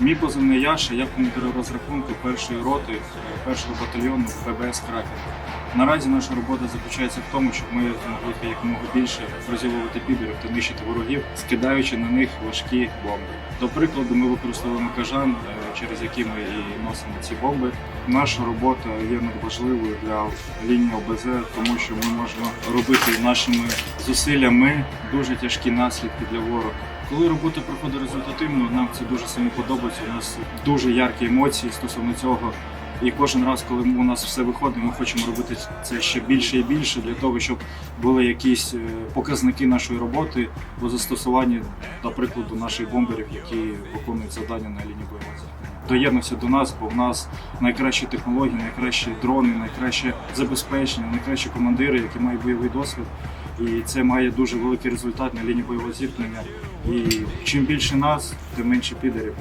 Мій позивний Яша, я командир розрахунку першої роти е, першого батальйону ПБС Кракен. Наразі наша робота заключається в тому, щоб ми змогли якомога більше розілувати підерів та нищити ворогів, скидаючи на них важкі бомби. До прикладу, ми використовуємо кажан, е, через який ми і носимо ці бомби. Наша робота є надважливою для лінії ОБЗ, тому що ми можемо робити нашими зусиллями дуже тяжкі наслідки для ворога. Коли робота проходить результативно, нам це дуже сильно подобається. У нас дуже яркі емоції стосовно цього. І кожен раз, коли у нас все виходить, ми хочемо робити це ще більше і більше для того, щоб були якісь е, показники нашої роботи у застосуванні, до наших бомберів, які виконують завдання на лінії бойового. Доєднуйся до нас, бо в нас найкращі технології, найкращі дрони, найкраще забезпечення, найкращі командири, які мають бойовий досвід. І це має дуже великий результат на лінії бойового зіткнення. І чим більше нас, тим менше підерів.